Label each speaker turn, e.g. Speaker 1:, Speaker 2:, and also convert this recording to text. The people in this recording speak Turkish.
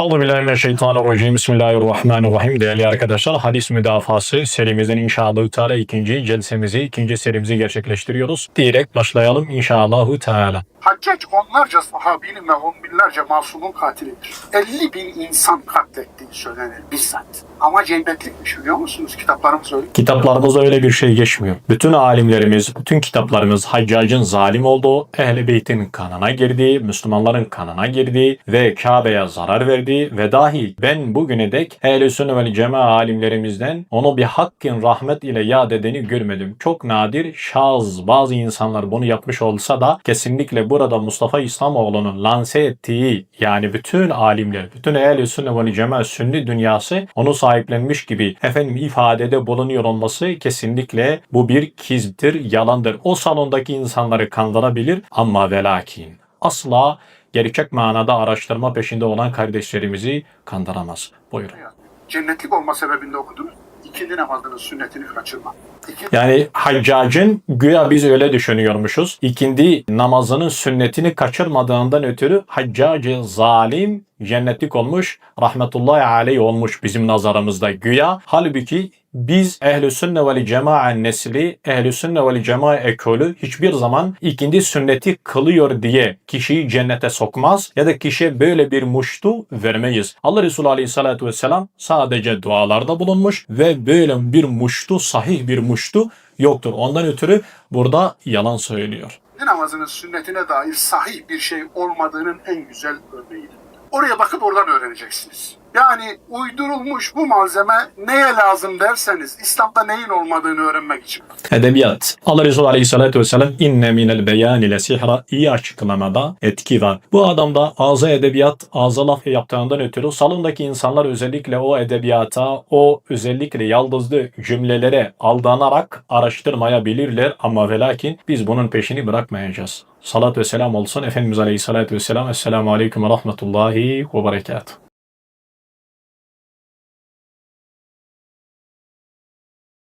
Speaker 1: Euzubillahimineşşeytanirracim. Bismillahirrahmanirrahim. Değerli arkadaşlar hadis müdafası serimizin inşallah Teala ikinci celsemizi, ikinci serimizi gerçekleştiriyoruz. Diyerek başlayalım inşallahu Teala.
Speaker 2: Haccac onlarca sahabinin ve on binlerce masumun katilidir. 50 bin insan katlettiği söylenir bizzat. Ama cennetlikmiş biliyor musunuz? Kitaplarımız öyle.
Speaker 1: Kitaplarımızda öyle bir şey geçmiyor. Bütün alimlerimiz, bütün kitaplarımız Haccac'ın zalim olduğu, Ehl-i Beyt'in kanına girdiği, Müslümanların kanına girdiği ve Kabe'ye zarar verdiği ve dahi ben bugüne dek Ehl-i Sünne vel Cema alimlerimizden onu bir hakkın rahmet ile yad edeni görmedim. Çok nadir, şaz bazı insanlar bunu yapmış olsa da kesinlikle burada Mustafa İslamoğlu'nun lanse ettiği yani bütün alimler, bütün Ehl-i Sünne vel Cema sünni dünyası onu sahiplenmiş gibi efendim ifadede bulunuyor olması kesinlikle bu bir kizdir, yalandır. O salondaki insanları kandırabilir ama ve lakin asla gerçek manada araştırma peşinde olan kardeşlerimizi kandıramaz. Buyurun.
Speaker 2: Cennetlik olma sebebini de okudunuz. İkindi namazının sünnetini kaçırma. İki,
Speaker 1: Yani haccacın güya biz öyle düşünüyormuşuz. İkindi namazının sünnetini kaçırmadığından ötürü haccacı zalim cennetlik olmuş, rahmetullahi aleyh olmuş bizim nazarımızda güya. Halbuki biz ehl-i sünne vel cema'a nesli, ehl-i sünne vel cema'a ekolü hiçbir zaman ikindi sünneti kılıyor diye kişiyi cennete sokmaz ya da kişiye böyle bir muştu vermeyiz. Allah Resulü aleyhissalatü vesselam sadece dualarda bulunmuş ve böyle bir muştu, sahih bir muştu yoktur. Ondan ötürü burada yalan söylüyor.
Speaker 2: namazının sünnetine dair sahih bir şey olmadığının en güzel örneğidir. Oraya bakıp oradan öğreneceksiniz. Yani uydurulmuş bu malzeme neye lazım derseniz İslam'da neyin olmadığını öğrenmek için.
Speaker 1: Edebiyat. Allah Resulü Aleyhisselatü Vesselam inne minel beyan ile sihra iyi açıklamada etki var. Bu adamda ağza edebiyat, ağza laf yaptığından ötürü salondaki insanlar özellikle o edebiyata, o özellikle yaldızlı cümlelere aldanarak araştırmayabilirler ama ve lakin biz bunun peşini bırakmayacağız. Salat ve selam olsun Efendimiz Aleyhisselatü Vesselam. Esselamu Aleyküm ve Rahmetullahi ve Berekatuhu.